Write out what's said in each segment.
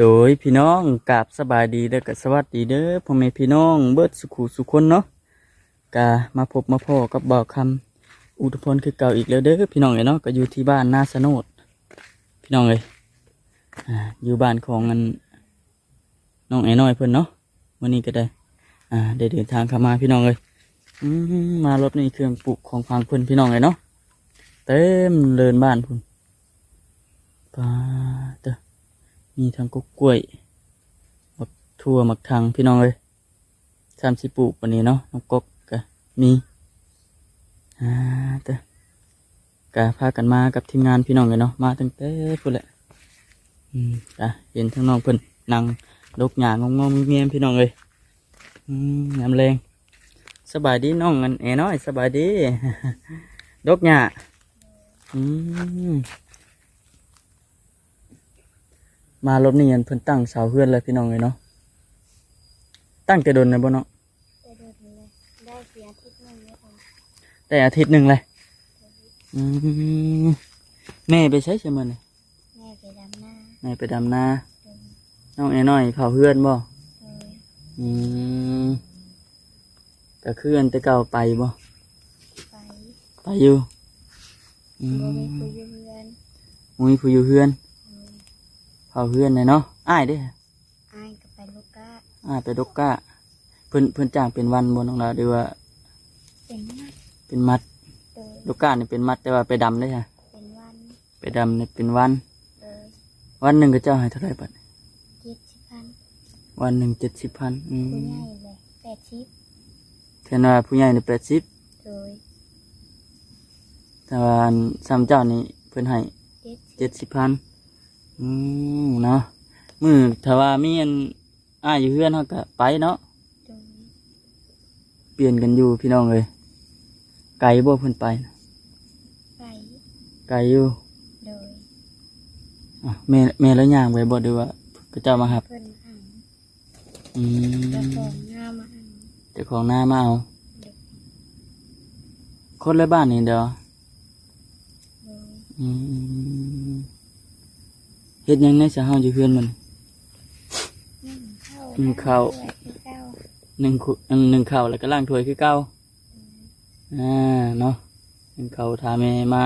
โดยพี่น้องกราบสบายดีเด้อกับสวัสดีเด้อพ่อแม่พี่น้องเบิดสุขุสุขคนเนาะกามาพบมาพ่อกับบ่าวคำอุทพลคือเก่าอีกแล้วเด้อพี่น้องเอ้ยเนาะก็อยู่ที่บ้านนาสนดพี่น้องเอ้ยอ่าอยู่บ้านของอันน้องไอ้น้อยเพิ่อนเนาะวันนี้ก็ได้อ่าได้เดินทางเข้ามาพี่น้องเอ้ยมารถนี่เครื่องปลูกของพังเพิ่อนพี่น้องเอ้ยเนาะเต็มเดินบ้านพุ่นปาเตอ มีทั้งกกล้วยมักทั่วมักทังพี่น้องเลยสามสิปลูกวันนี้เนาะน้องกกก็มีอ่าแต่กะพากันมากับทีมงานพี่น้องเลยเนาะมาตั้งแต่พุ่นแหละอืมกะเห็นทั้งน้องเพิ่นนั่งดกหญ้างงงเงียบพี่น้องเลยอืมยามแรงสบายดีน้องอันเอน้อยสบายดีดกหญ้าอืม มารถนี่ยันเพิ่นตั้งเสาเฮือนเลยพี่น้องเลยเนาะตั้งแต่โดนนะบ่เนาะจะโดดเลยได้เสียทิศหนึ่งแล้วค่ะแต่อาทิตย์หนึ่งเลยอืมแม่ไปใช้ใช่ไหมเนี่ยแม่ไปดำหน้าแม่ไปดำนาโดยน้องไอ้น้อยเผาเฮือนบ่โดยอืมก็คืออันแต่เก่าไปบ่ไปไปอยู่อืโดยมคุยอยู่เพื่อนมุ้ยผู้อยู่เฮือนโดย เผาเฮือนเลยเนาะอ้ายเด้อ้ายก็ไปลูกก้าอ้ายไปดกก้าเพิ่นเพิ่นจ้างเป็นวันบ่น้องลาหรือว่า เป็นมากเป็นมัดโดยดกก้านี่เป็นมัดแต่ว่าไปดำได้ค่ะเป็นวันไปดำนี่เป็นวันโดยวันหนึ่งก็เจ้าให้เท่าไหร่บัดเจ็ดสิบพันวันหนึ่งเจ็ดสิบพันอืมผู้ใหญ่เลยแปดชิปเทนว่าผู้ใหญ่ในแปดสิบโดยแต่ว่าอันสามเจ้านี่เพิ่นให้เจ็ดเจ็ดสิบพัน อืมเนาะมือถ้าว่ามีอันอ้ายอยู่เพื่อนเขาก็ไปเนาะโดยเปลี่ยนกันอยู่พี่น้องเลยไกลบ่เพิ่นไปน่ะไปไกลอยู่โดยอะแม่แม่แล้วย่างไปบ่ดูว่าก็เจ้ามาหับ เพื่อนมาอ่างอืเจ้ามของงามาอ่างเจ้าของหน้ามาเอาโดยคนละบ้านนี่เดียวโดยอืม เฮ็ดหยังในสะเฮาอยู่เพื่อนมันนึ่งข้าวนึ่งข้าวด้วยคือเก้าหนึ่งคุอันหนึ่งข้าวแล้วก็ล้างถ้วยคือเก่าอ่าเนาะเป็นเขาทาแม่มา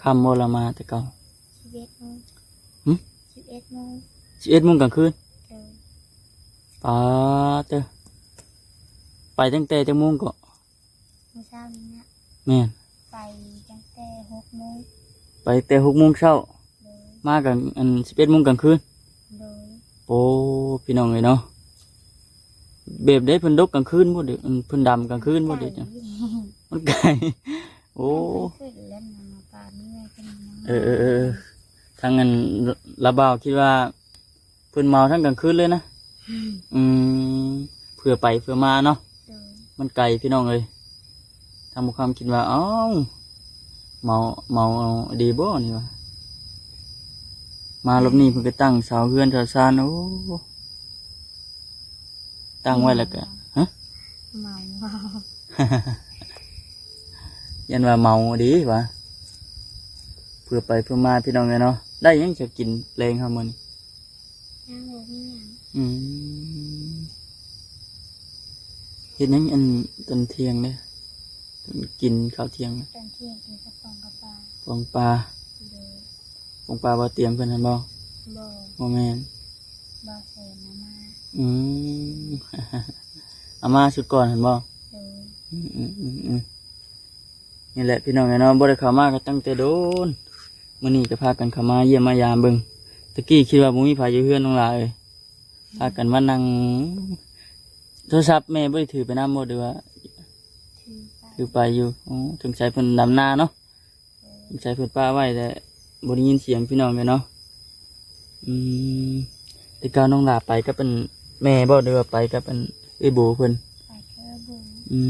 คำโมละมาแต่เก่าสิบเอ็ดโมงหึสิบเอ็ดโมงสิบเอ็ดโมงกลางคืนโดยป้าเตอไปตั้งแต่จังโมงก็เมื่อเช้านี้นะแม่นไปตั้งแต่หกโมงไปแต่หกโมงเช้าโดย มากันอันสิบเอ็ดโมงกลางคืนโดยโอ้พี่น้องเลยเนาะแบบได้เพิ่นดกกลางคืนบ่เด็กเพิ่นดำกลางคืนบ่เด็กจังมันไกลโอ้ขึ้นเล่นมาปลาเมื่อยเป็นยังเออเออเออทางนั้นระบ่าวคิดว่าเพิ่นเมาทั้งกลางคืนเลยนะอืมเพื่อไปเพื่อมาเนาะ โดยมันไกลพี่น้องเลยทำความคิดว่าเอ้าเมาเมาเอาดีบ่นี่วะ มารอบนี้เพิ่นก็ตั้งเสาเฮือนเสาซานโอ้ตั้งไว้แล้วก็ฮะเมายันว่าเมาดีวะเพื่อไปเพื่อมาพี่น้องเลยเนาะได้หยังจะกินแรงครับมันย่างโมมีหยังอืมเห็นยังอันตอนเที่ยงเนี่ยกินข้าวเที่ยงน่ะตอนเที่ยงกินกระป๋องกระปลาปองปลา โดยปองปลาบ่เตรียมเพิ่นหั่นบ่บ่บ่แม่นบ่เสนามาอืมอามาชุดก่อนเห็นบ่โดยอืมอืมอืมอืมนี่แหละพี่น้องเนาะบ่ได้เข้ามาก็ตั้งแต่โดนมื้อนี้ก็พากันเข้ามาเยี่ยมมายามเบิ่งตะกี้คิดว่าบ่มีไผอยู่เฮือนน้องหลาเอ้ยพากันมานั่งโทรศัพท์แม่บ่ได้ถือไปนำบ่หรือว่าถือไปถือไปอยู่อ๋อถึงใช้เพิ่นดำนาเนาะถึงใช้เพิ่นป้าไว้แต่ บ่ได้ยินเสียงพี่น้องเลยเนาะอืมแต่ก้าวน้องหลาไปก็เป็นแม่บ่หรือว่าไปก็เป็นเอ้ยโบเพิ่นไปเคือบุญอื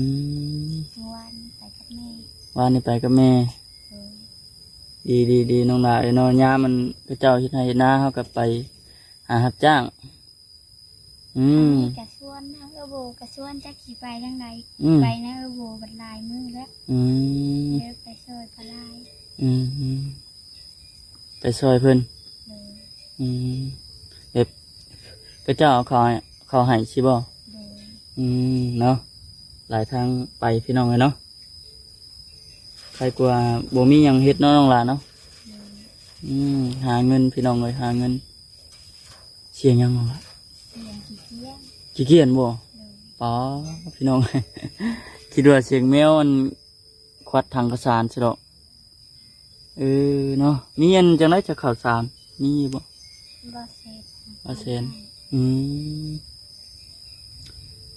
มเมื่อวานไปกับแม่วานนี่ไปกับแม่โดยดีดีดีน้องหลาเอ้ยเนาะยามมันพระเจ้าเฮ็ดให้เฮ็ดนาเฮาก็ไปหารับจ้าง อืมกระส่วนทางเออโบกระส่วนจะขี่ไปทางใดอืมไปนะเออโบบัดลายมือแล้วอืมเลิกไปซอยปลาลายอืมอืม ไปซอยเพิ่นโดยอืมแบบก็เจ้าเอาเขาให้เขาให้ใช่บ่โดยอืมเนาะหลายทางไปพี่น้องเลยเนาะใครกลัวบ่มีหยังเฮ็ดเนาะน้องหลานเนาะโดยอืมหาเงินพี่น้องเลยหาเงินเสียงหยังน้องละเสียงขี้เกียจขี้เกียจบ่โดยป๋อพี่น้อง คิดว่าเสียงแมวมันควัดทางกระสานสิดอก เออเนาะมีอันจังไรจะข่าวสารมีบ่บ่เสร็จบ่เสร็จอืม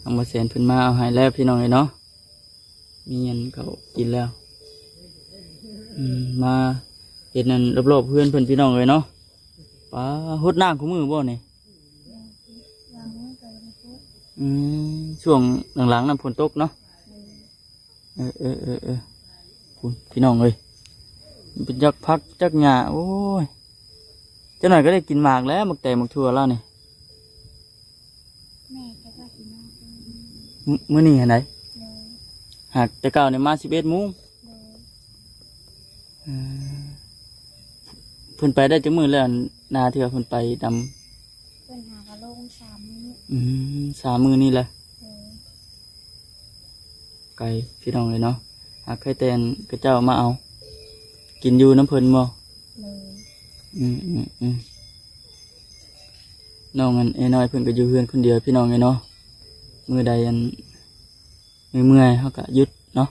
ทางบเซนเพิ่นมาเอาให้แล้วพี่น้องเลยเนาะมีอันเขากินแล้วอืมมาเห็นนั่นรอบๆเพื่อนเพิ่นพี่น้องเลยเนาะป้าหดน้ำของมือบ่เนี่ยวางมือกับวันพุธอืมช่วงหลังๆน้ำฝนตกเนาะโดยเออเออเออเออคุณพี่น้องเลยมัน เป็นจักพักจักหญ้าโอ้ยเจ้าหน่อยก็ได้กินหมากแล้วหมักแต่หมักทั่วแล้วนี่แม่จะว่าสิมาเป็นมมื้อนี้เห็นไหนโดยหากแต่เก่าเนี่ยมาสิบเอ็ดโมงโดยเออเพิ่นไปได้จังมือแล้วนาเถื่อเพิ่นไปดเพื่อนหากระโลงสามมื้อำอืมสามมือนี่แหละโดยไกลพี่น้องเลยเนาะหากใครแตนกระเจ้ามาเอา กินอยู่น้ำเพิ่นบ่โดยอืมอืมอืมน้องอันเอน้อยเพิ่นก็อยู่เพื่อนคนเดียวพี่น้องไงเนาะมือใดอันมือเมื่อยเขาก็หยุดเนาะ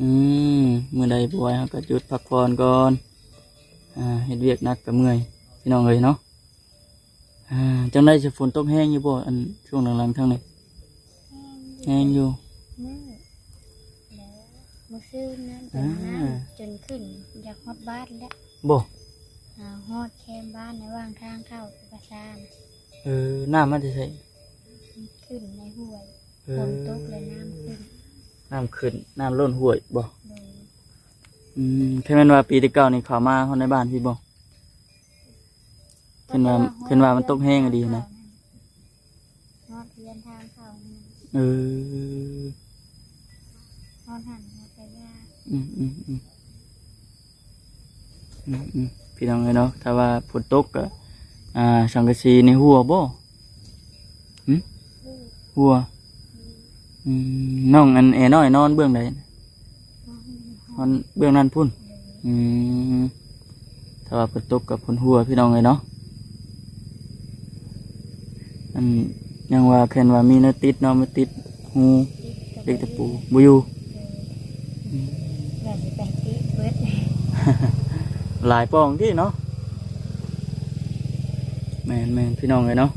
อืมมือใดป่วยเขาก็หยุดพักผ่อนก่อนอ่าเฮ็ดเวียกหนักกับเมื่อยพี่น้องเลยเนาะอ่าจังได้จะฝนตกแห้งอยู่บ่อันช่วงหลังๆทั้งนี้แห้งอยู่แห้งอยู่มือแล้ว มือซื้อน้ำจนอ่าน้ำจนขึ้น อยากฮอดบ้านแล้วบ่หาฮอดแคมบ้านในว่างทางเข้าประชานเออน้ำมันจะใส่ขึ้นในห้วยเอฝอนตกเลยน้ำขึ้นน้ำขึ้นน้ำล้นห้วยบ่โดยอืมแค่แม่นว่าปีที่เก้านี่เขามาคนในบ้านพี่บ่ขึ้นมาขึ้นมามันตกแห้งอะดีนะฮอดเรียนทางเข้านั่นเออฮอดหันฮอดไปยาก อืมอืมอืมอืมอืมพี่น้องเลยเนาะถ้าว่าฝนตกก็อ่าสังกะสีในหัวบ่หึหัวอืมน้องอันแอน้อยนอนเบื้องใดฮอดนอนเบื้องนั้นพุ่นอืมถ้าว่าฝนตกกับฝนหัวพี่น้องเลยเนาะอันยังว่าแค่นว่ามีนอติดเนาะมาติดหูเด็กตะปูบุยู อยากจะไปติดเบิด หลายปองที่เนาะแมนแมนพี่น้องเลยเนาะ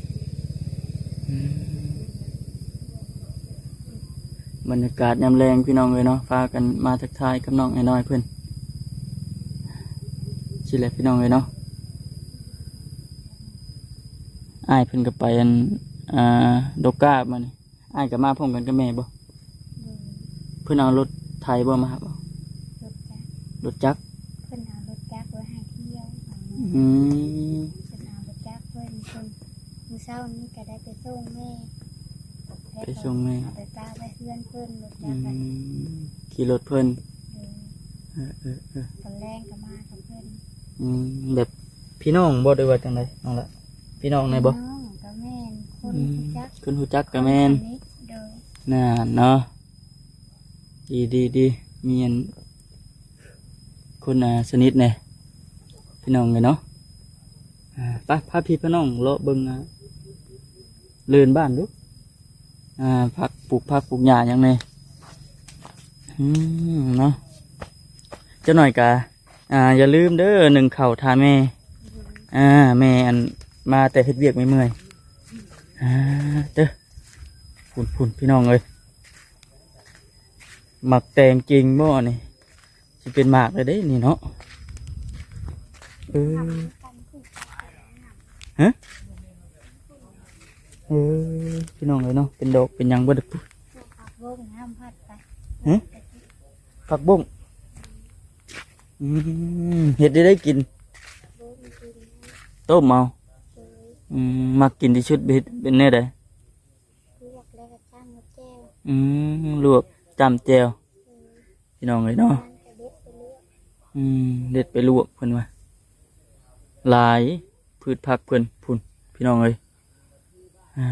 อืมบรรยากาศยามแรงพี่น้องเลยเนาะพากันมาทักทายกับน้องไอ้น้อยเพื่อนสิแหละพี่น้องเลยเนาะอ้ายเพิ่นก็ไปอันอ่าดอกกาบมานี่อ้ายก็มาพร้อมกันกับแม่บ่เพิ่นเอารถไถบ่มาครับรถจักร อืมเพิ่นเอารถจักรเพิ่นเพิ่นมื้อเช้านี้ก็ได้ไปส่งแม่ไปส่งแม่เอาไปป้าไปเพื่อนเพิ่นรถอืจักรอะมขี่รถเพิ่นเออเออเออเออตอนแรกก็มากับเพิ่นอืมแบบพี่น้องบ่ได้ว่าจังไดน้องละพี่น้องในบ่น้องกับแม่นคนอืมรู้จักคุณฮู้จักกับแม่นนิดโดยน่าเนาะดีดีดีมีอันคนอ่าสนิทแน่พี่น้องเลยเนาะอ่า ไปพาพี่พี่น้องเลาะเบิ่งเลื่อนบ้านดูอ่าผักปลูกผักปลูกหญ้าหยังไงอืมเนาะเจ้าหน่อยกะอ่า อย่าลืมเด้อหนึ่งเข่าทาแม่อ่าแม่อันมาแต่เฮ็ดเวียกไม่เมื่อยอ่าเด้อพุ่นพุ่นพี่น้องเลยหมักแตงจริงบ่นี่สิเป็นหมากเลยเด้นี่เนาะเออ กันคือเออพี่น้องเลยเนาะเป็นดอกเป็นหยังบ่ได้ปุ๊ขับวงน้ำพัดไปฮะผักบุ้งอืมเฮ็ดได้ได้กินวงกินต้มเอาโดยอืมมักกินที่ชุดเบ็ดเป็นแน่ใดลวกแล้วก็จ้างกับแก้วอืมลวกจำแจวเออพี่น้องเลยเนาะมันกระเด็ดไปเรื่อย อืมเด็ดไปลวกเพิ่นว่าหลาย พืชผักเพิ่อนพุ่นพี่น้องเอ้ยอ่า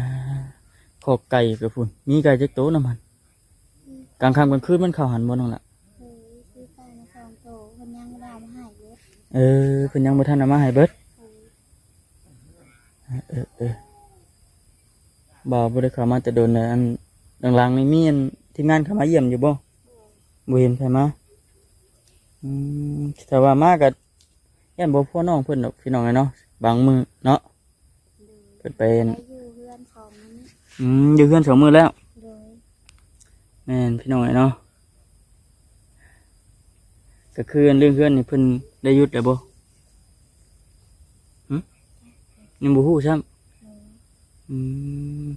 ขอกไก่กับพุ่นมีไก่จักโตน้ำมันกลางค่ำกลางคืนมันเข้าหันบ่น้องละเคยซื้อไก่มาสองโตคนยังไม่ได้เอามาให้เยอะเออเพิ่นยังบ่ทันเอามาให้เบิดเออเออบ่าวบ่ได้เข้ามาแต่โดนอันหลังๆนี่มีอันทีมงานเข้ามาเยี่ยมอยู่บ่บ่เห็นไผมอืมแต่ว่ามาก็ยันบ่พ่อน้องเพิ่นดอกพี่น้องไอ้เนาะ บางมื้อเนาะโดยเพิ่นไปไปอยู่เพื่อนของนี้อืมอยู่เฮือนสองมื้อแล้ว โดยแม่นพี่น้องไอ้เนาะก็คืออันเรื่องเฮือนนี่เพิ่นได้หยุดแล้วบ่หึยังบ่ฮู้ซ้ำโดยอืม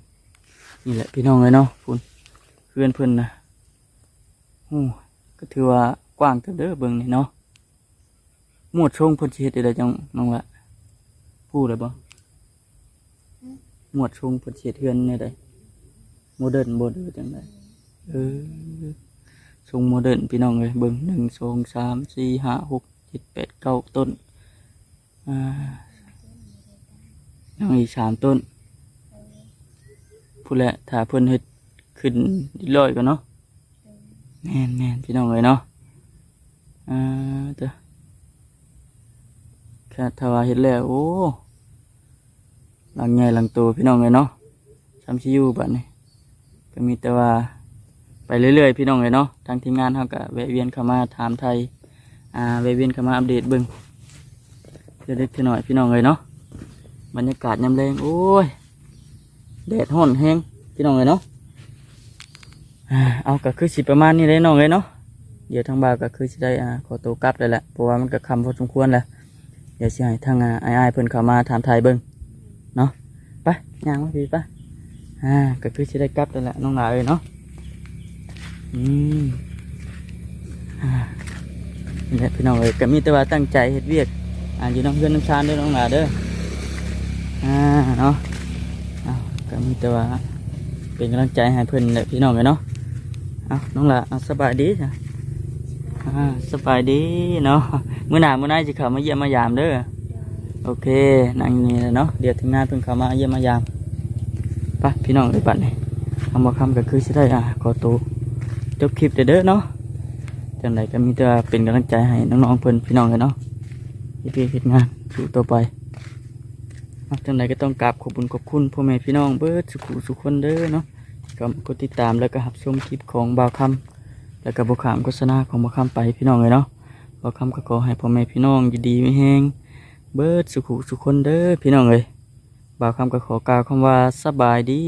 นี่แหละพี่น้องเลยเนาะพุ่นเพื่อนเพื่อนนะโอ้ก็ถือว่ากว้างเติบเด้อเบิ่งนี่เนาะหมวดชงเพิ่นสิเฮ็ดได้จังน้องละ พูดเลยบ่หมวดชงเพิ่นสิเฮ็ดเฮือนได้ใดโมเดิร์นบ่หรือจังไดเออทรงโมเดิร์นพี่น้องเลยเบิ่งหนึ่งสองสามสี่ห้าหกเจ็ดแปดเก้าต้นอ่ายังอีกสามต้นพูดแหละถ้าเพิ่นเฮ็ดขึ้นดิลอยกันเนาะแม่นแม่นพี่น้องเลยเนาะอ่าเด้อแค่ถ้าว่าเฮ็ดแล้วโอ้ หลังใหญ่หลังโตพี่น้องเลยเนาะซ้ำชิอยูบัดนี้ก็มีแต่ว่าไปเรื่อยๆพี่น้องเลยเนาะทางทีมงานเขาก็แวะเวียนเข้ามาถามไทยอ่าแวะเวียนเข้ามาอัปเดตเบิ่งเล็กๆหน้อยพี่น้องเลยเนาะบรรยากาศยามแรงโอ้ยแดดห้อนแห้งพี่น้องเลยเนาะเอาก็คือสิประมาณนี้เลยน้องเลยเนาะเดี๋ยวทางบ่าวก็คือสิได้อ่าขอตัวกลับเลยแหละเพราะว่ามันก็คำพอสมควรแล้วเดี๋ยวสิให้ทางอ่าไอ้เพิ่นเข้ามาถามไทยเบิ่ง นาะไปย่างมาพี่ไปอ่าก็คือสิได้กลับแล้วแหละน้องหลาเอ้ยเนาะอืมอ่านี่แหละพี่น้องเอ้ยก็มีแต่ว่าตั้งใจเฮ็ดเวียกอ่าอยู่น้ำเพื่อนน้ำชานเด้อน้องหลาเด้ออ่าเนาะเอาก็มีแต่ว่าเป็นกำลังใจให้เพื่อนและพี่น้องกันเนาะเอาน้องละเอาสบายดีจ้ะอ่าสบายดีเนาะเมื้อหน้ามื้อหน้าจะเข้ามาเยี่ยมมายามเด้อ โอเคนั่งนี่แหละเนาะเดี๋ยวถึงงานเพิ่งเข้ามาเยี่ยมมายามไปพี่น้องเอ้ยบัดนี้คำว่าคำก็คือสิได้อะขอตัวจบคลิปเด้อเด้อเนาะจังไดก็มีแต่เป็นกำลังใจให้น้องๆเพิ่อนพี่น้องกันเนาะที่พี่เฮ็ดงานสู่ต่อไปจังใดก็ต้องกราบขอบคุญขอบคุณพ่อแม่พี่น้องเบิร์ดสุขุสุขคนเด้อเนาะก็กดติดตามแล้วก็หับชมคลิปของบ่าวคำแล้วก็บขามโฆษณาของบ่าวคำไปพี่น้องเลยเนาะบ่าวคำก็ขอให้พ่อแม่พี่น้องยู่ดีไม่แห้ง เบิดสุขุสุขคนเด้อพี่น้องเลยบ่าวคำก็ขอกล่าวคำว่าสบายดี